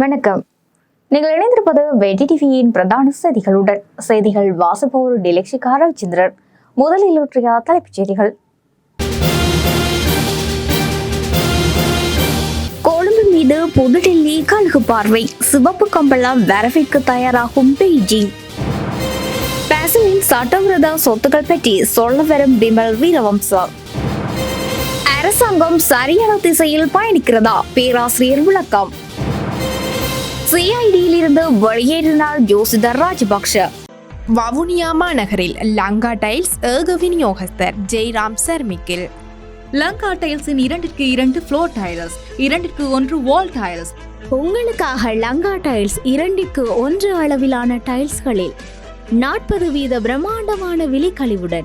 வணக்கம். நீங்கள் இணைந்திருப்பது வெடி டிவியின் பிரதான செய்திகளுடன். செய்திகள் வாசிப்போர் டிலக்ஷிகா ரவிச்சந்திரன் முதலில் ஒன்றிய தலைப்புச் செய்திகள். கொழும்பு மீது புதுடில்லி கழுகு பார்வை. சிவப்பு கம்பளம் வரவேற்க தயாராகும் பெய்ஜிங். பேசலின் சட்டவிரோத சொத்துக்கள் பற்றி சொல்ல வரும் பிமல் வீரவம்சா. அரசாங்கம் சரியான திசையில் பயணிக்கிறதா? பேராசிரியர் விளக்கம். சிஐடியில் இருந்து வெளியேறினார் ஜோசிதர் ராஜபக்ஷ. வவுனியா மாநகரில் லங்கா டைல்ஸ் ஏக விநியோகஸ்தர் ஜெய்ராம் சர்மிக்கில். லங்கா டைல்ஸின் இரண்டிற்கு இரண்டு ஃப்ளோர் டைல்ஸ் இரண்டிற்கு ஒன்று வால் டைல்ஸ் உங்களுக்காக லங்கா டைல்ஸ் இரண்டிற்கு ஒன்று அளவிலான டைல்ஸ்களில் நாற்பது வீத பிரம்மாண்டமான விலைக்கழிவுடன்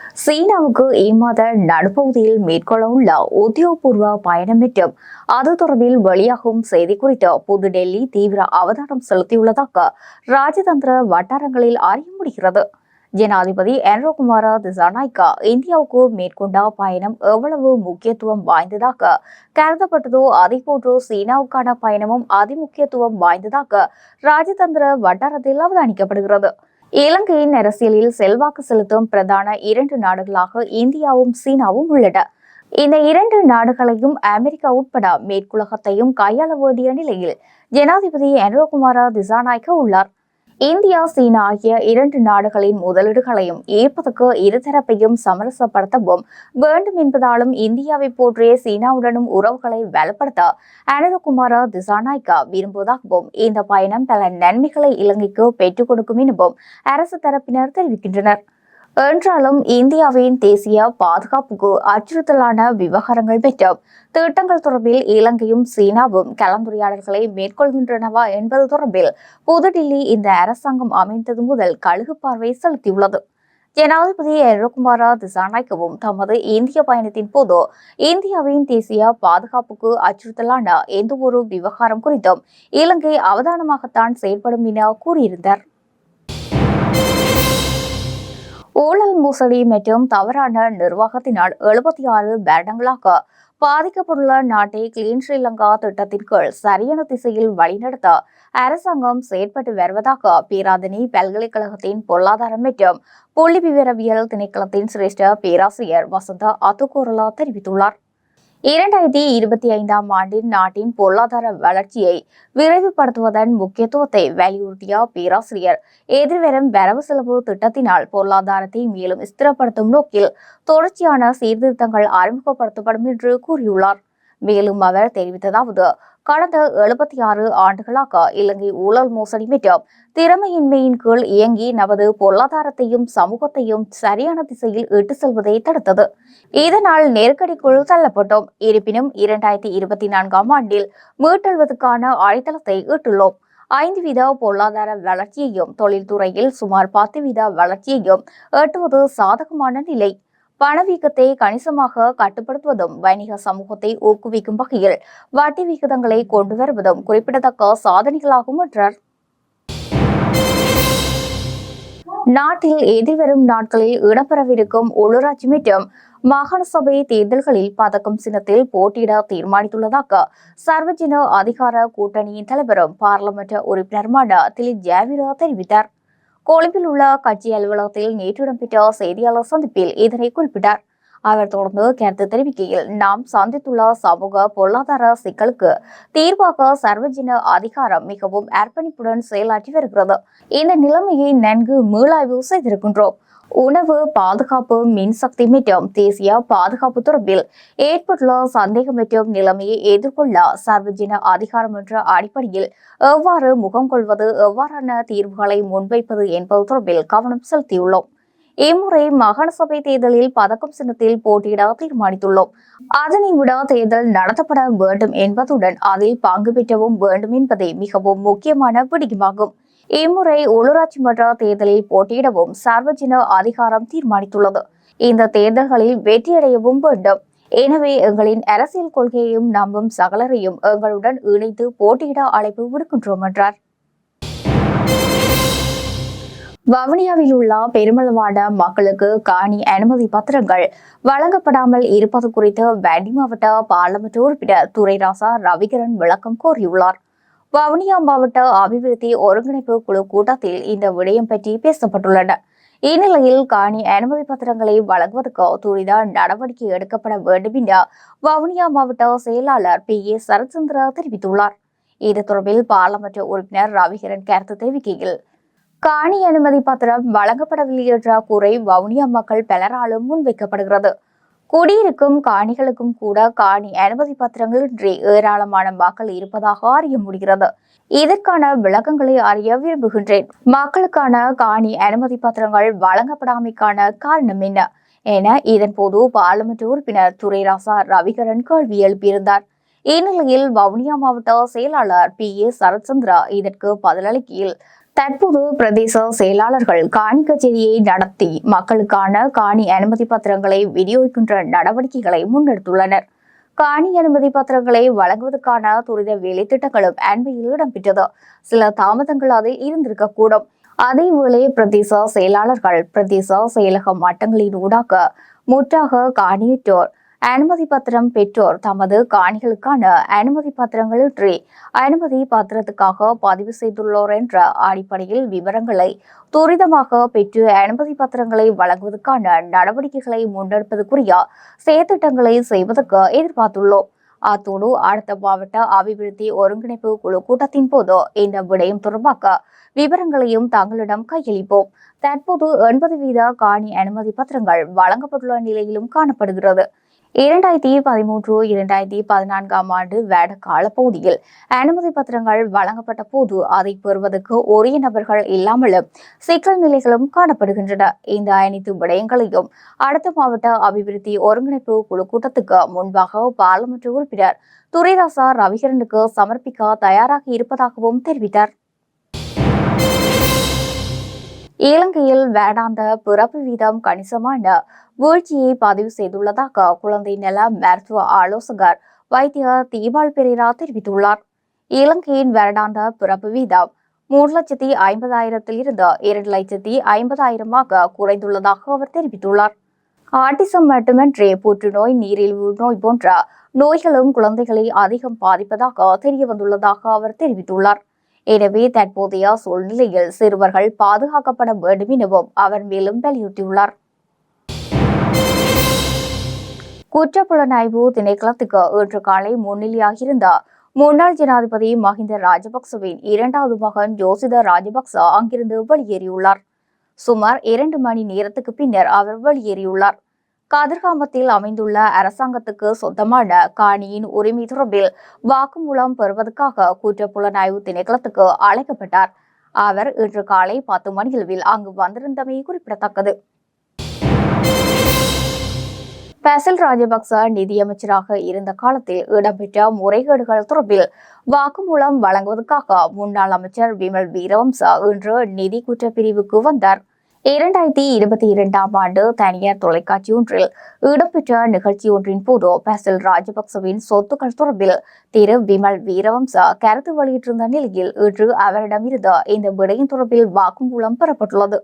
சீனாவுக்கு இம்மாத நடுப்பகுதியில் மேற்கொள்ளவுள்ள உத்தியோகபூர்வ பயணம் மற்றும் அது தொடர்பில் வெளியாகும் செய்தி குறித்து புதுடெல்லி தீவிர அவதானம் செலுத்தியுள்ளதாக ராஜதந்திர வட்டாரங்களில் அறிய முடிகிறது. ஜனாதிபதி என்ரோகுமார திசாநாயக்கா இந்தியாவுக்கு மேற்கொண்ட பயணம் எவ்வளவு முக்கியத்துவம் வாய்ந்ததாக கருதப்பட்டதோ அதேபோன்று சீனாவுக்கான பயணமும் அதிமுக்கியத்துவம் வாய்ந்ததாக ராஜதந்திர வட்டாரத்தில் அவதானிக்கப்படுகிறது. இலங்கையின் அரசியலில் செல்வாக்கு செலுத்தும் பிரதான இரண்டு நாடுகளாக இந்தியாவும் சீனாவும் உள்ளன. இந்த இரண்டு நாடுகளையும் அமெரிக்கா உட்பட மேற்குலகத்தையும் கையாள வேண்டிய நிலையில் ஜனாதிபதி அனுரகுமார திசாநாயக்க உள்ளார். இந்தியா சீனா ஆகிய இரண்டு நாடுகளின் முதலீடுகளையும் ஈர்ப்பதற்கு இருதரப்பையும் சமரசப்படுத்தவும் வேண்டும் என்பதாலும் இந்தியாவை போன்றே சீனாவுடனும் உறவுகளை வலுப்படுத்த அனுரகுமார திசாநாயக்கா விரும்புவதாகவும் இந்த பயணம் பல நன்மைகளை இலங்கைக்கு பெற்றுக் கொடுக்கும் எனவும் அரசு தரப்பினர் தெரிவிக்கின்றனர். என்றாலும் இந்தியாவின் தேசிய பாதுகாப்புக்கு அச்சுறுத்தலான விவகாரங்கள் மற்றும் திட்டங்கள் தொடர்பில் இலங்கையும் சீனாவும் கலந்துரையாடல்களை மேற்கொள்கின்றனவா என்பது தொடர்பில் புதுடில்லி இந்த அரசாங்கம் அமைந்தது முதல் கழுகு பார்வை செலுத்தியுள்ளது. ஜனாதிபதி அருகுமாரா திசாநாய்க்கவும் தமது இந்திய பயணத்தின் போது இந்தியாவின் தேசிய பாதுகாப்புக்கு அச்சுறுத்தலான எந்த ஒரு விவகாரம் குறித்தும் இலங்கை அவதானமாகத்தான் செயல்படும் என கூறியிருந்தார். ஊழல் மோசடி மற்றும் தவறான நிர்வாகத்தினால் எழுபத்தி ஆறு பேடங்களாக பாதிக்கப்பட்டுள்ள நாட்டை கிளீன் ஸ்ரீலங்கா திட்டத்தின் கீழ் சரியான திசையில் வழிநடத்த அரசாங்கம் செயற்பட்டு வருவதாக பேராதனி பல்கலைக்கழகத்தின் பொருளாதாரம் மற்றும் புள்ளி விவரவியல் திணைக்களத்தின் சிரேஷ்ட பேராசிரியர் வசந்த அத்துகோரலா தெரிவித்துள்ளார். இரண்டாயிரத்தி இருபத்தி ஐந்தாம் ஆண்டின் நாட்டின் பொருளாதார வளர்ச்சியை விரைவுபடுத்துவதன் முக்கியத்துவத்தை வலியுறுத்திய பேராசிரியர். எதிர்வரும் வரவு செலவு திட்டத்தினால் பொருளாதாரத்தை மேலும் ஸ்திரப்படுத்தும் நோக்கில் தொடர்ச்சியான சீர்திருத்தங்கள் அறிமுகப்படுத்தப்படும் என்று கூறியுள்ளார். மேலும் அவர் தெரிவித்ததாவது கடந்த எழுபத்தி ஆறு ஆண்டுகளாக இலங்கை ஊழல் மோசடி மற்றும் திறமையின்மையின் கீழ் இயங்கி நமது பொருளாதாரத்தையும் சமூகத்தையும் சரியான திசையில் இட்டு செல்வதை தடுத்தது. இதனால் நெருக்கடிக்குள் தள்ளப்பட்டோம். இருப்பினும் இரண்டாயிரத்தி இருபத்தி நான்காம் ஆண்டில் மீட்டெழுவதற்கான அடித்தளத்தை ஈட்டுள்ளோம் ஐந்து வீத பொருளாதார வளர்ச்சியையும் தொழில்துறையில் சுமார் பத்து வீத வளர்ச்சியையும் எட்டுவது சாதகமான நிலை. பணவீக்கத்தை கணிசமாக கட்டுப்படுத்துவதும் வணிக சமூகத்தை ஊக்குவிக்கும் வகையில் வட்டி விகிதங்களை கொண்டு வருவதும் குறிப்பிடத்தக்க சாதனைகளாகும் என்றார். நாட்டில் எதிர்வரும் நாட்களில் இடம்பெறவிருக்கும் உள்ளூராட்சி மற்றும் மாகாண சபை தேர்தல்களில் பதக்கம் சின்னத்தில் போட்டியிட தீர்மானித்துள்ளதாக சர்வஜன அதிகார கூட்டணியின் தலைவரும் பாராளுமன்ற உறுப்பினருமான திலிப் ஜாவிரா தெரிவித்தார். கொழும்பில் உள்ள கட்சி அலுவலகத்தில் நேற்று இடம்பெற்ற செய்தியாளர் சந்திப்பில் இதனை குறிப்பிட்டார். அவர் தொடர்ந்து கருத்து தெரிவிக்கையில் நாம் சந்தித்துள்ள சமூக பொருளாதார சிக்கலுக்கு தீர்வாக சர்வஜன அதிகாரம் மிகவும் அர்ப்பணிப்புடன் செயலாற்றி வருகிறது. இந்த நிலைமையை நன்கு மீளாய்வு செய்திருக்கின்றோம். உணவு பாதுகாப்பு மின்சக்தி மற்றும் தேசிய பாதுகாப்பு தொடர்பில் ஏற்பட்டுள்ள சந்தேகம் மற்றும் நிலைமையை எதிர்கொள்ள சர்வஜன அதிகாரம் என்ற அடிப்படையில் எவ்வாறு முகம் கொள்வது எவ்வாறான தீர்வுகளை முன்வைப்பது என்பது தொடர்பில் கவனம் செலுத்தியுள்ளோம். இம்முறை மாகாண சபை தேர்தலில் பதக்கம் சின்னத்தில் போட்டியிட தீர்மானித்துள்ளோம். அதனை விட தேர்தல் நடத்தப்பட வேண்டும் என்பதுடன் அதில் பங்கு பெற்றவும் வேண்டும் என்பதே மிகவும் முக்கியமான பிடிக்குமாகும் இம்முறை உள்ளூராட்சி மன்ற தேர்தலில் போட்டியிடவும் சார்வஜன அதிகாரம் தீர்மானித்துள்ளது. இந்த தேர்தல்களில் வெற்றியடையவும் வேண்டும். எனவே எங்களின் அரசியல் கொள்கையையும் நம்பும் சகலரையும் எங்களுடன் இணைத்து போட்டியிட அழைப்பு விடுக்கின்றோம் என்றார். வவுனியாவில் உள்ள பெருமளவான மக்களுக்கு காணி அனுமதி பத்திரங்கள் வழங்கப்படாமல் இருப்பது குறித்து வன்னி மாவட்ட பாராளுமன்ற உறுப்பினர் துரைராசா ரவிகரன் விளக்கம் கோரியுள்ளார். வவுனியா மாவட்ட அபிவிருத்தி ஒருங்கிணைப்பு குழு கூட்டத்தில் இந்த விடயம் பற்றி பேசப்பட்டுள்ளன இந்நிலையில் காணி அனுமதி பத்திரங்களை வழங்குவதற்கு துரித நடவடிக்கை எடுக்கப்பட வேண்டும் என வவுனியா மாவட்ட செயலாளர் பி. ஏ. சரத்சந்திரா தெரிவித்துள்ளார். இது தொடர்பில் பாராளுமன்ற உறுப்பினர் ரவிகரன் கருத்து தெரிவிக்கையில் காணி அனுமதி பத்திரம் வழங்கப்படவில்லை என்ற குறை வவுனியா மக்கள் பலராலும் முன்வைக்கப்படுகிறது. குடியிருக்கும் காணிகளுக்கும் கூட காணி அனுமதி பத்திரங்கள் இன்றி ஏராளமான மக்கள் இருப்பதாக அறிய முடிகிறது. இதற்கான விளக்கங்களை அறிய விரும்புகின்றேன். மக்களுக்கான காணி அனுமதி பத்திரங்கள் வழங்கப்படாமைக்கான காரணம் என்ன? என இதன் போது பாராளுமன்ற உறுப்பினர் துரைராசா ரவிகரன் கேள்வி எழுப்பியிருந்தார். இந்நிலையில் வவுனியா மாவட்ட செயலாளர் பி ஏ சரத்சந்திரா இதற்கு பதிலளிக்கையில் தற்போது பிரதேச செயலாளர்கள் காணி கச்சேரியை நடத்தி மக்களுக்கான காணி அனுமதி பத்திரங்களை விநியோகிக்கின்ற நடவடிக்கைகளை முன்னெடுத்துள்ளனர். காணி அனுமதி பத்திரங்களை வழங்குவதற்கான துரித வேலை திட்டங்களும் அண்மையில் இடம்பெற்றது. சில தாமதங்கள் அதில் இருந்திருக்கக்கூடும். அதேவேளை பிரதேச செயலாளர்கள் பிரதேச செயலக மட்டங்களின் ஊடாக முற்றாக காணியிட்டோர் அனுமதி பத்திரம் பெற்றோர் தமது காணிகளுக்கான அனுமதி பத்திரங்களின்றி அனுமதி பத்திரத்துக்காக பதிவு செய்துள்ளோர் என்ற அடிப்படையில் விவரங்களை துரிதமாக பெற்று அனுமதி பத்திரங்களை வழங்குவதற்கான நடவடிக்கைகளை முன்னெடுப்பதற்குரிய செயற்திட்டங்களை செய்வதற்கு எதிர்பார்த்துள்ளோம். அத்தோடு அடுத்த மாவட்ட அபிவிருத்தி ஒருங்கிணைப்பு குழு கூட்டத்தின் போது இந்த விடயம் தொடர்பாக விவரங்களையும் தங்களிடம் கையளிப்போம். தற்போது எண்பது வீத காணி அனுமதி பத்திரங்கள் வழங்கப்பட்டுள்ள நிலையிலும் காணப்படுகிறது. இரண்டாயிரத்தி பதிமூன்று இரண்டாயிரத்தி பதினான்காம் ஆண்டு வேட காலப்பகுதியில் அனுமதி பத்திரங்கள் வழங்கப்பட்ட போது அதை பெறுவதற்கு ஒரே நபர்கள் இல்லாமலும் சிக்கல் நிலைகளும் காணப்படுகின்றன. இந்த அனைத்து விடயங்களையும் அடுத்த மாவட்ட அபிவிருத்தி ஒருங்கிணைப்பு குழு கூட்டத்துக்கு முன்பாக பாராளுமன்ற உறுப்பினர் துரைராசா ரவிகரனுக்கு சமர்ப்பிக்க தயாராக இருப்பதாகவும் தெரிவித்தார். இலங்கையில் வேடாந்த பிறப்பு வீதம் கணிசமான வீழ்ச்சியை பதிவு செய்துள்ளதாக குழந்தை நல மருத்துவ ஆலோசகர் வைத்தியர் தீபால் பெரேரா தெரிவித்துள்ளார். இலங்கையின் வருடாந்த பிறப்பு வீதம் மூன்று லட்சத்தி ஐம்பதாயிரத்தில் இருந்து இரண்டு லட்சத்தி ஐம்பதாயிரமாக குறைந்துள்ளதாக அவர் தெரிவித்துள்ளார். ஆட்டிசம் மட்டுமின்றி புற்றுநோய் நீரிழிவு நோய் போன்ற நோய்களும் குழந்தைகளை அதிகம் பாதிப்பதாக தெரிய வந்துள்ளதாக அவர் தெரிவித்துள்ளார். எனவே தற்போதைய சூழ்நிலையில் சிறுவர்கள் பாதுகாக்கப்பட வேண்டும் எனவும் அவர் மேலும் வலியுறுத்தியுள்ளார். குற்றப்புலனாய்வு திணைக்களத்துக்கு இன்று காலை முன்னிலையாகியிருந்த முன்னாள் ஜனாதிபதி மஹிந்த ராஜபக்சவின் இரண்டாவது மகன் ஜோசித ராஜபக்ச அங்கிருந்து வெளியேறியுள்ளார். சுமார் இரண்டு மணி நேரத்துக்கு பின்னர் அவர் வெளியேறியுள்ளார். கதிர்காமத்தில் அமைந்துள்ள அரசாங்கத்துக்கு சொந்தமான காணியின் உரிமை தொடர்பில் வாக்குமூலம் பெறுவதற்காக குற்றப்புலனாய்வு திணைக்களத்துக்கு அழைக்கப்பட்டார். அவர் இன்று காலை பத்து மணியளவில் அங்கு வந்திருந்தமை குறிப்பிடத்தக்கது. பசில் ராஜபக்ச நிதியமைச்சராக இருந்த காலத்தில் இடம்பெற்ற முறைகேடுகள் தொடர்பில் வாக்குமூலம் வழங்குவதற்காக முன்னாள் அமைச்சர் விமல் வீரவம்சா இன்று நிதி குற்றப்பிரிவுக்கு வந்தார். இரண்டாயிரத்தி இருபத்தி இரண்டாம் ஆண்டு தனியார் தொலைக்காட்சி ஒன்றில் இடம்பெற்ற நிகழ்ச்சி ஒன்றின் போது பசில் ராஜபக்சவின் சொத்துக்கள் தொடர்பில் திரு விமல் வீரவம்ச கருத்து வெளியிட்டிருந்த நிலையில் இன்று அவரிடமிருந்த இந்த விடயம் தொடர்பில் வாக்குமூலம் பெறப்பட்டுள்ளது.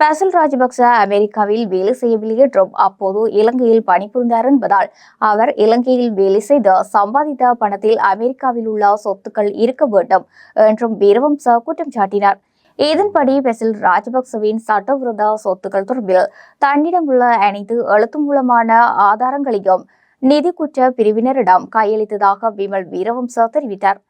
பசில் ராஜபக்ச அமெரிக்காவில் வேலை செய்யவில்லை என்றும் அப்போது இலங்கையில் பணிபுரிந்தார் என்பதால் அவர் இலங்கையில் வேலை செய்த சம்பாதித்த பணத்தில் அமெரிக்காவில் உள்ள சொத்துக்கள் இருக்க வேண்டும் என்றும் வீரவம்ச குற்றம் சாட்டினார். இதன்படி பெசில் ராஜபக்சவின் சட்டவிரோத சொத்துக்கள் தொடர்பில் தன்னிடம் உள்ள அனைத்து எழுத்து மூலமான ஆதாரங்களையும் நிதி குற்ற பிரிவினரிடம் கையளித்ததாக விமல் வீரவம்ச தெரிவித்தார்.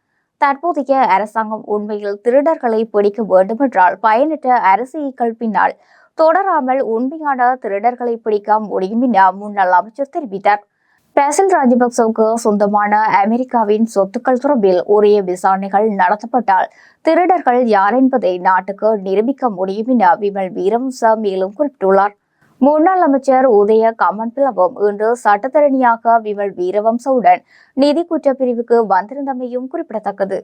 தற்போதைய அரசாங்கம் உண்மையில் திருடர்களை பிடிக்க வேண்டுமென்றால் பயனற்ற அரசியல் பின்னால் தொடராமல் உண்மையான திருடர்களை பிடிக்க முடியும் என முன்னாள் அமைச்சர் தெரிவித்தார். பேசல் ராஜபக்சவுக்கு சொந்தமான அமெரிக்காவின் சொத்துக்கள் தொடர்பில் உரிய விசாரணைகள் நடத்தப்பட்டால் திருடர்கள் யார் என்பதை நாட்டுக்கு நிரூபிக்க முடியும் என விமல் வீரவம்ச மேலும் குறிப்பிட்டுள்ளார். முன்னாள் அமைச்சர் உதய கமன்பிளவும் இன்று சட்டத்தரணியாக விமல் வீரவம்சவுடன் நிதி குற்றப்பிரிவுக்கு வந்திருந்தமையும் குறிப்பிடத்தக்கது.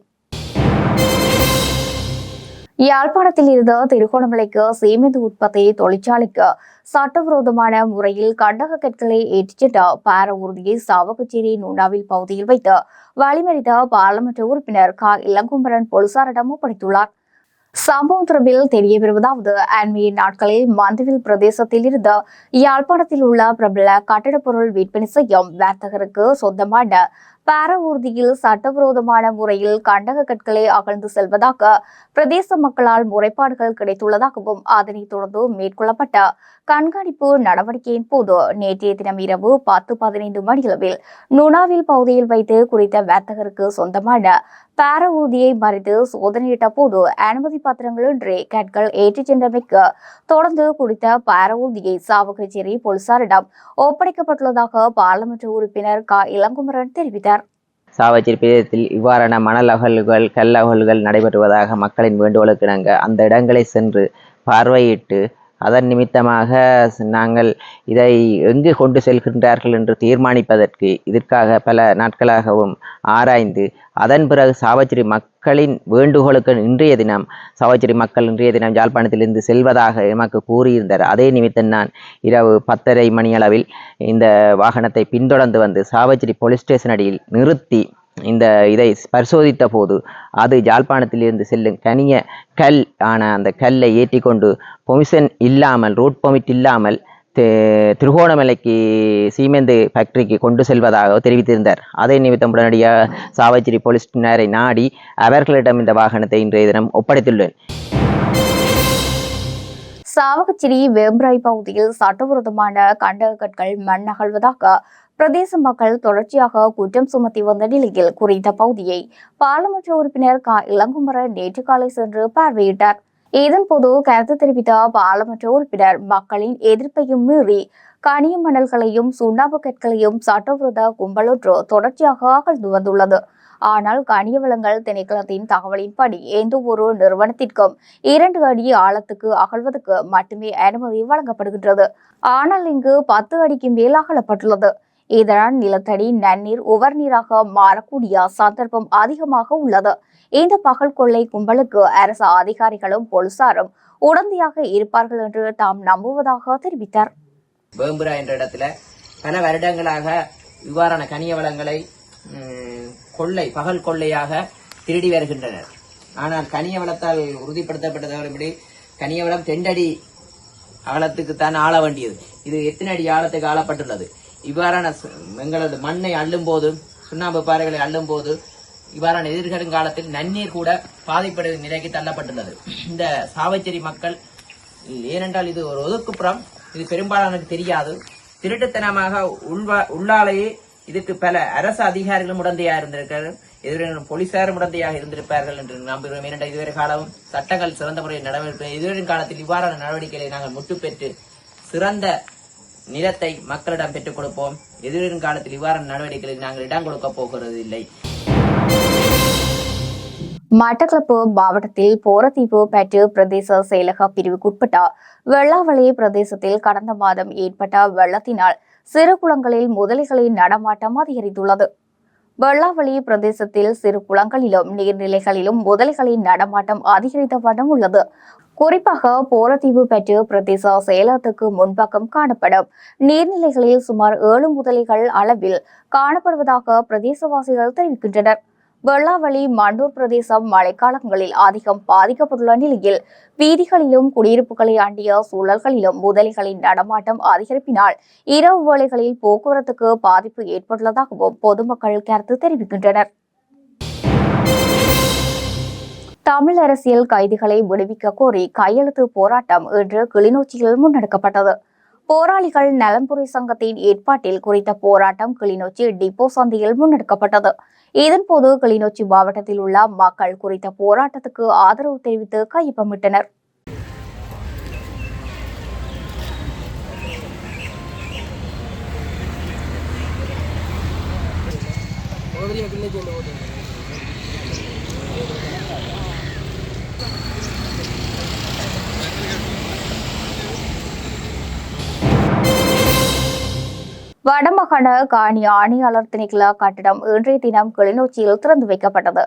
யாழ்ப்பாணத்தில் இருந்த திருகோணமலைக்கு சீமெந்து உற்பத்தி தொழிற்சாலைக்கு சட்டவிரோதமான முறையில் கண்டக கற்களை ஏற்றிச் சென்ற பார ஊர்தியை சாவகச்சேரி நுண்ணாவில் பகுதியில் வைத்து வழிமறித்த பாராளுமன்ற உறுப்பினர் க. இளங்குமரன் போலீசாரிடம் ஒப்படைத்துள்ளார். சம்பவம் தொடர்பில் தெரிய வருவதாவது அண்மைய நாட்களில் மந்துவில் பிரதேசத்தில் இருந்த யாழ்ப்பாணத்தில் உள்ள பிரபல கட்டடப் பொருள் விற்பனை செய்யும் வர்த்தகருக்கு சொந்தமான பாரவூர்தியில் சட்டவிரோதமான முறையில் கண்டக கற்களை அகழ்ந்து செல்வதாக பிரதேச மக்களால் முறைப்பாடுகள் கிடைத்துள்ளதாகவும் அதனைத் தொடர்ந்து மேற்கொள்ளப்பட்ட கண்காணிப்பு நடவடிக்கையின் போது நேற்றைய தினம் இரவு பத்து பதினைந்து மணியளவில் நுணாவில் பகுதியில் வைத்து குறித்த வர்த்தகருக்கு சொந்தமான பார ஊர்தியை மறித்து சோதனையிட்ட போது அனுமதி பத்திரங்களின்றி கற்கள் ஏற்றிச் சென்றமைக்கு தொடர்ந்து குறித்த பார ஊர்தியை சாவகச்சேரி போலீசாரிடம் ஒப்படைக்கப்பட்டுள்ளதாக பாராளுமன்ற உறுப்பினர் க. இளங்குமரன் தெரிவித்தார். சாவச்சேரி பிரதேசத்தில் இவ்வாறான மணல் அகல்கள் கல் அகல்கள் நடைபெறுவதாக மக்களின் வேண்டுகோளுக்கு இணங்க அந்த இடங்களை சென்று பார்வையிட்டு அதன் நிமித்தமாக நாங்கள் இதை எங்கு கொண்டு செல்கின்றார்கள் என்று தீர்மானிப்பதற்கு இதற்காக பல நாட்களாகவும் ஆராய்ந்து அதன் பிறகு சாவச்சேரி மக்களின் வேண்டுகோளுக்கு இன்றைய தினம் சாவச்சேரி மக்கள் இன்றைய தினம் யாழ்ப்பாணத்திலிருந்து செல்வதாக எமக்கு கூறியிருந்தார். அதே நிமித்தம் நான் இரவு பத்தரை மணியளவில் இந்த வாகனத்தை பின்தொடர்ந்து வந்து சாவச்சேரி போலீஸ் ஸ்டேஷன் அடியில் நிறுத்தி இந்த இதை பரிசோதித்த போது அது யாழ்ப்பாணத்திலிருந்து செல்லும் கனிய கல் ஆன அந்த கல்லை ஏற்றி கொண்டு பொமிஷன் இல்லாமல் ரூட் பொமிட் இல்லாமல் திருகோணமலைக்கு சீமெந்து ஃபேக்டரிக்கு கொண்டு செல்வதாக தெரிவித்திருந்தார். அதை நிமித்தம் உடனடியாக சாவச்சேரி போலீஸினரை நாடி அவர்களிடம் இந்த வாகனத்தை இன்றைய தினம் ஒப்படைத்துள்ளேன். சாவகச்சேரி வேம்பராய் பகுதியில் சட்டவிரோதமான கண்டகக்கற்கள் மண் அகழ்வதாக பிரதேச மக்கள் தொடர்ச்சியாக குற்றம் சுமத்தி வந்த நிலையில் குறித்த பகுதியை பாராளுமன்ற உறுப்பினர் கா. இளங்குமரன் நேற்று காலை சென்று பார்வையிட்டார். இதன்போது கருத்து தெரிவித்த பாராளுமன்ற உறுப்பினர் மக்களின் எதிர்ப்பையும் மீறி கனிய மணல்களையும் சுண்ணாம்பு கற்களையும் சட்டவிரோத கும்பலொன்று தொடர்ச்சியாக அகழ்ந்து வந்துள்ளது. ஆனால் கனிய வளங்கள் திணைக்களத்தின் தகவலின்படி எந்த ஒரு நிறுவனத்திற்கும் இரண்டு அடி ஆழத்துக்கு அகழ்வதற்கு மட்டுமே அனுமதி வழங்கப்படுகின்றது. ஆனால் இங்கு பத்து அடிக்கு மேல் அகலப்பட்டுள்ளது. இதனால் நிலத்தடி நன்னீர் உவர்நீராக மாறக்கூடிய சந்தர்ப்பம் அதிகமாக உள்ளது. இந்த பகல் கொள்ளை கும்பலுக்கு அரசு அதிகாரிகளும் போலீசாரும் உடந்தையாக இருப்பார்கள் என்று தாம் நம்புவதாக தெரிவித்தார். வேம்புரா என்ற இடத்துல பல வருடங்களாக இவ்வாறான கனிய வளங்களை கொள்ளை பகல் கொள்ளையாக திருடி வருகின்றனர். ஆனால் கனிய வளத்தால் உறுதிப்படுத்தப்பட்டதபடி கனிய வளம் தெண்டடி ஆழத்துக்குத்தான் ஆள வேண்டியது. இது எத்தனை அடி ஆழத்துக்கு ஆளப்பட்டுள்ளது? இவ்வாறான எங்களது மண்ணை அள்ளும் போது சுண்ணாம்பு பாறைகளை அள்ளும் போது இவ்வாறான எதிர்கருங்காலத்தில் நன்னீர் கூட பாதிப்படும் நிலைக்கு தள்ளப்பட்டுள்ளது. இந்த சாவச்சேரி மக்கள் ஏனென்றால் இது ஒரு ஒதுக்குப்புறம் இது பெரும்பாலானது தெரியாது. திருட்டுத்தனமாக உள்வா உள்ளாலேயே இதுக்கு பல அரசு அதிகாரிகளும் உடந்தையா இருந்திருக்கிறார்கள். எதிரும் போலீசாரும் உடந்தையாக இருந்திருப்பார்கள் என்று நம்புகிறோம். ஏனென்றால் இதுவரை காலம் சட்டங்கள் சிறந்த முறையில் நடவடிக்கை எதிர்வரும் காலத்தில் இவ்வாறான நடவடிக்கைகளை நாங்கள் முட்டுப்பெற்று சிறந்த நிலத்தை மக்களிடம் பெற்றுக் கொடுப்போம். எதிர்வரும் காலத்தில் இவ்வாறான நடவடிக்கைகளுக்கு நாங்கள் இடம் கொடுக்க போகிறது இல்லை மட்டக்களப்பு மாவட்டத்தில் போரத்தீவு பெற்று பிரதேச செயலக பிரிவுக்குட்பட்ட வெள்ளாவளி பிரதேசத்தில் கடந்த மாதம் ஏற்பட்ட வெள்ளத்தினால் சிறு குளங்களில் முதலைகளின் நடமாட்டம் அதிகரித்துள்ளது. வெள்ளாவளி பிரதேசத்தில் சிறு குளங்களிலும் நீர்நிலைகளிலும் முதலைகளின் நடமாட்டம் அதிகரித்த வண்ணம் உள்ளது. குறிப்பாக போரத்தீவு பெற்று பிரதேச செயலகத்துக்கு முன்பக்கம் காணப்படும். நீர்நிலைகளில் சுமார் ஏழு முதலைகள் அளவில் காணப்படுவதாக பிரதேசவாசிகள் தெரிவிக்கின்றனர். வெள்ளாவளி மண்டூர் பிரதேசம் மழைக்காலங்களில் அதிகம் பாதிக்கப்பட்டுள்ள நிலையில் வீதிகளிலும் குடியிருப்புகளை அண்டிய சூழல்களிலும் முதலைகளின் நடமாட்டம் அதிகரிப்பினால் இரவு வேளைகளில் போக்குவரத்துக்கு பாதிப்பு ஏற்பட்டுள்ளதாகவும் பொதுமக்கள் கருத்து தெரிவிக்கின்றனர். தமிழ் அரசியல் கைதிகளை விடுவிக்க கோரி கையெழுத்து போராட்டம் இன்று கிளிநொச்சியில் முன்னெடுக்கப்பட்டது. போராளிகள் நலன்புரி சங்கத்தின் ஏற்பாட்டில் குறித்த போராட்டம் கிளிநொச்சி டிப்போ சந்தையில் முன்னெடுக்கப்பட்டது. இதன்போது கிளிநொச்சி மாவட்டத்தில் உள்ள மக்கள் குறித்த போராட்டத்துக்கு ஆதரவு தெரிவித்து கையொப்பமிட்டனர். பெரிய வடமாகாண காணி ஆணையாளர் திணைக்கள கட்டிடம் இன்றைய தினம் கிளிநொச்சியில் திறந்து வைக்கப்பட்டது.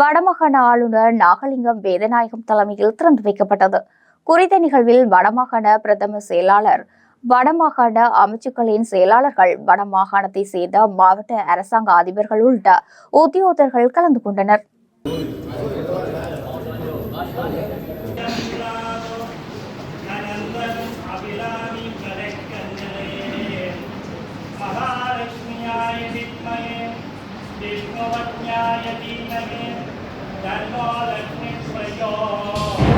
வடமாகாண ஆளுநர் நாகலிங்கம் வேதநாயகம் தலைமையில் திறந்து வைக்கப்பட்டது. குறித்த நிகழ்வில் வடமாகாண பிரதம செயலாளர் வடமாகாண அமைச்சுக்களின் செயலாளர்கள் வடமாகாணத்தை சேர்ந்த மாவட்ட அரசாங்க அதிபர்கள் உள்ளிட்ட உத்தியோகர்கள் கலந்து கொண்டனர். विष्णुवत्याय धीमहि तन्नो लक्ष्मी प्रचोदयात्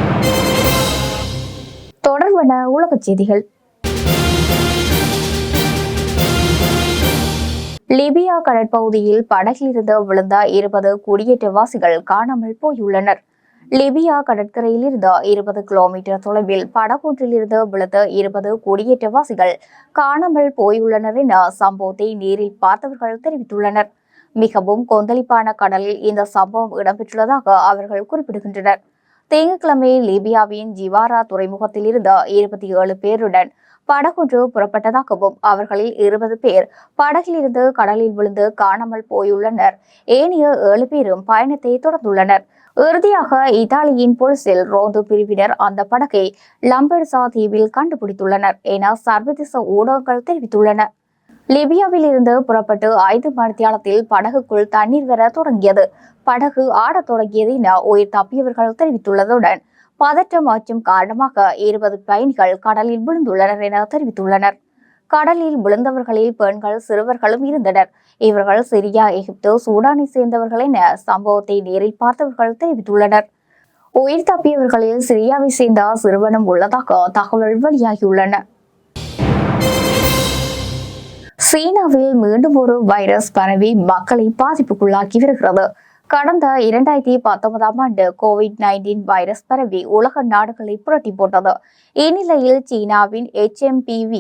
தொடர்வன உலகச் செய்திகள் லிபியா கடற்பகுதியில் படகிலிருந்து விழுந்த இருபது குடியேற்றவாசிகள் காணாமல் போயுள்ளனர் லிபியா கடற்கரையில் இருந்த இருபது கிலோமீட்டர் தொலைவில் படகொன்றிலிருந்து விழுந்த இருபது குடியேற்றவாசிகள் காணாமல் போயுள்ளனர் என சம்பவத்தை நேரில் பார்த்தவர்கள் தெரிவித்துள்ளனர் மிகவும் கொந்தளிப்பான கடலில் இந்த சம்பவம் இடம்பெற்றுள்ளதாக அவர்கள் குறிப்பிடுகின்றனர். திங்கட்கிழமை லிபியாவின் ஜிவாரா துறைமுகத்தில் இருந்த இருபத்தி ஏழு பேருடன் படகொன்று புறப்பட்டதாகவும் அவர்களில் இருபது பேர் படகிலிருந்து கடலில் விழுந்து காணாமல் போயுள்ளனர். ஏனைய ஏழு பேரும் பயணத்தை தொடர்ந்துள்ளனர். இறுதியாக இத்தாலியின் போலீசில் ரோந்து பிரிவினர் அந்த படகை லம்பெர்சா தீவில் கண்டுபிடித்துள்ளனர் என சர்வதேச ஊடகங்கள் தெரிவித்துள்ளன. லிபியாவில் இருந்து புறப்பட்டு ஐந்து மணித்தியாலத்தில் படகுக்குள் தண்ணீர் வர தொடங்கியது. படகு ஆடத் தொடங்கியது என உயிர் தப்பியவர்கள் தெரிவித்துள்ளதுடன் பதற்றம் மற்றும் காரணமாக இருபது பயணிகள் கடலில் விழுந்துள்ளனர் என தெரிவித்துள்ளனர். கடலில் விழுந்தவர்களில் பெண்கள் சிறுவர்களும் இருந்தனர். இவர்கள் சிரியா எகிப்து சூடானை சேர்ந்தவர்கள் என சம்பவத்தை நேரில் பார்த்தவர்கள் தெரிவித்துள்ளனர். உயிர் தப்பியவர்களில் சிரியாவை சேர்ந்த சிறுவனும் உள்ளதாக தகவல் வெளியாகியுள்ளன. சீனாவில் மீண்டும் ஒரு வைரஸ் பரவி மக்களை பாதிப்புக்குள்ளாக்கி வருகிறது. கடந்த இரண்டாயிரத்தி பத்தொன்பதாம் ஆண்டு கோவிட் நைன்டீன் வைரஸ் பரவி உலக நாடுகளை புரட்டி போட்டது. இந்நிலையில் சீனாவின் HMPV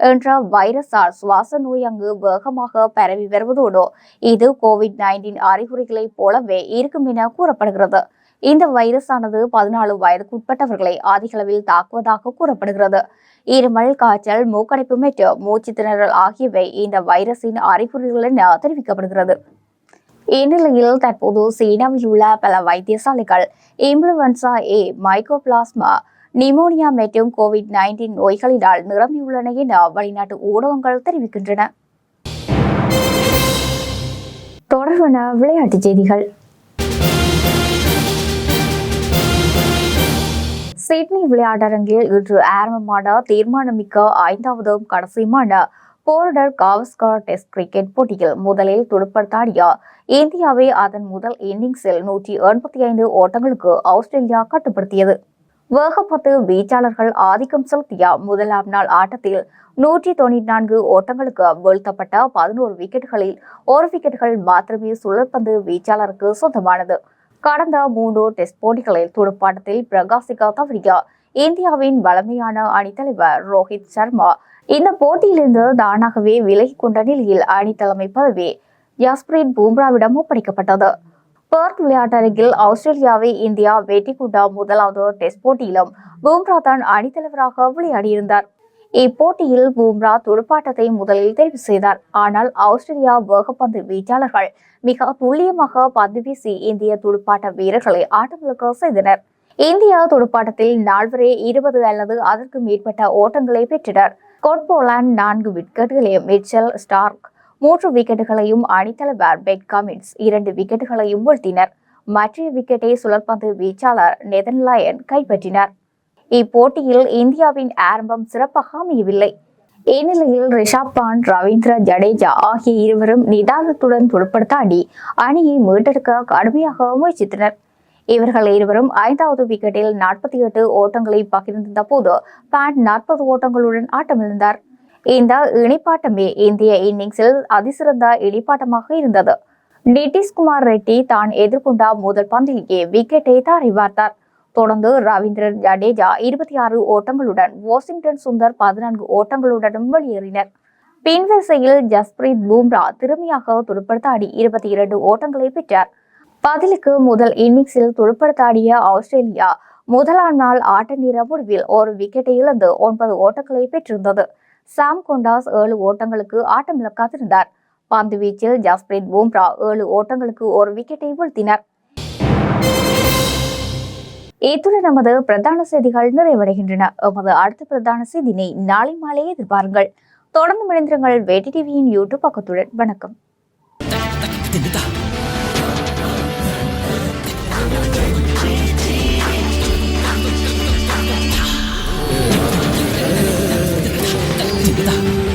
என்ற வைரஸால் சுவாச நோய் அங்கு வேகமாக பரவி வருவதோடு இது கோவிட் நைன்டீன் அறிகுறிகளைப் போலவே இருக்கும் என கூறப்படுகிறது இந்த வைரஸானது பதினாலு வயதுக்குட்பட்டவர்களை அதிகளவில் தாக்குவதாக கூறப்படுகிறது. இருமல் காய்ச்சல் மூக்கடைப்பு மற்றும் மூச்சு திணறல் ஆகியவை இந்த வைரஸின் அறிகுறிகள் என தெரிவிக்கப்படுகிறது. இந்நிலையில் தற்போது சீனாவில் உள்ள பல வைத்தியசாலைகள் இன்ஃபுளுவன்சா ஏ மைக்கோபிளாஸ்மா நிமோனியா மற்றும் கோவிட் நைன்டீன் நோய்களினால் நிரம்பியுள்ளன என வெளிநாட்டு ஊடகங்கள் தெரிவிக்கின்றன. தொடர்பான விளையாட்டுச் செய்திகள். சிட்னி விளையாட்டரங்கில் இன்று ஆரம்பமான தீர்மானமிக்க ஐந்தாவதும் கடைசியுமான போர்டர் காவஸ்கர் டெஸ்ட் கிரிக்கெட் போட்டியில் முதலில் துடுப்படுத்தாடிய இந்தியாவை அதன் முதல் இன்னிங்ஸில் நூற்றி எண்பத்தி ஐந்து ஓட்டங்களுக்கு ஆஸ்திரேலியா கட்டுப்படுத்தியது. வேகப்பத்து வீச்சாளர்கள் ஆதிக்கம் செலுத்திய முதலாம் நாள் ஆட்டத்தில் நூற்றி தொண்ணூற்றி நான்கு ஓட்டங்களுக்கு வீழ்த்தப்பட்ட பதினோரு விக்கெட்டுகளில் ஒரு விக்கெட்டுகள் மாத்திரமே சுழற்பந்து வீச்சாளருக்கு சொந்தமானது. கடந்த மூன்று டெஸ்ட் போட்டிகளில் துடுப்பாட்டத்தில் பிரகாசிக்க தவறிய? இந்தியாவின் வலிமையான அணித்தலைவர் ரோஹித் சர்மா இந்த போட்டியிலிருந்து தானாகவே விலகிக் கொண்ட நிலையில் அணித்தலைமை பதவி ஜஸ்பிரீத் பூம்ராவிடம் ஒப்படைக்கப்பட்டது. பெர்த் விளையாட்டரங்கில் ஆஸ்திரேலியாவை இந்தியா வெற்றி கொண்ட முதலாவது டெஸ்ட் போட்டியிலும் பூம்ரா தான் அணித்தலைவராக விளையாடியிருந்தார். இப்போட்டியில் பூம்ரா துடுப்பாட்டத்தை முதலில் தெரிவு செய்தார். ஆனால் ஆஸ்திரேலியா வேகப்பந்து வீச்சாளர்கள் மிக துல்லியமாக பந்து வீசி இந்திய துடுப்பாட்ட வீரர்களை ஆட்டமிழக்க செய்தனர். இந்தியா துடுப்பாட்டத்தில் நால்வரே இருபது அல்லது அதற்கு மேற்பட்ட ஓட்டங்களை பெற்றனர். கோட்போலாண்ட் நான்கு விக்கெட்டுகளையும் மிச்சல் ஸ்டார்க் மூன்று விக்கெட்டுகளையும் அணித்தலைவர் பெட் கமின்ஸ் இரண்டு விக்கெட்டுகளையும் வீழ்த்தினர். மற்ற விக்கெட்டை சுழற்பந்து வீச்சாளர் நெதன் லயன் கைப்பற்றினார். இப்போட்டியில் இந்தியாவின் ஆரம்பம் சிறப்பாக அமையவில்லை இந்நிலையில் ரிஷாப் பாண்ட் ரவீந்திர ஜடேஜா ஆகிய இருவரும் நிதானத்துடன் துடுப்படுத்தாடி அணியை மீட்டெடுக்க கடுமையாக முயற்சித்தனர். இவர்கள் இருவரும் ஐந்தாவது விக்கெட்டில் நாற்பத்தி எட்டு ஓட்டங்களை பகிர்ந்திருந்த போது பாண்ட் நாற்பது ஓட்டங்களுடன் ஆட்டமிழந்தார். இந்த இணைப்பாட்டமே இந்திய இன்னிங்ஸில் அதிசிறந்த இணைப்பாட்டமாக இருந்தது. நிதிஷ்குமார் ரெட்டி தான் எதிர்கொண்ட முதல் பந்திலேயே விக்கெட்டை தாரை வார்த்தார். தொடர்ந்து ரவீந்திரன் ஜடேஜா இருபத்தி ஆறு ஓட்டங்களுடன் வாஷிங்டன் சுந்தர் பதினான்கு ஓட்டங்களுடனும் வெளியேறினர். பின்வரிசையில் ஜஸ்பிரீத் பூம்ரா திறமையாக துடுப்படுத்தாடி இருபத்தி இரண்டு ஓட்டங்களை பெற்றார். பதிலுக்கு முதல் இன்னிங்ஸில் துடுப்படுத்தாடிய ஆஸ்திரேலியா முதலாம் நாள் ஆட்ட நேர முடிவில் ஒரு விக்கெட்டை இழந்து ஒன்பது ஓட்டங்களை பெற்றிருந்தது. சாம் கொண்டாஸ் ஏழு ஓட்டங்களுக்கு ஆட்டமிழக்காதிருந்தார். பந்து வீச்சில் ஜஸ்பிரீத் பூம்ரா ஏழு ஓட்டங்களுக்கு ஒரு விக்கெட்டை வீழ்த்தினர். இத்துடன் நமது பிரதான செய்திகள் நிறைவடைகின்றன. எமது அடுத்த பிரதான செய்தினை நாளை மாலையே எதிர்பாருங்கள். தொடர்ந்து இணைந்திருங்கள் வேட்டி டிவியின் யூடியூப் பக்கத்துடன். வணக்கம். Yeah.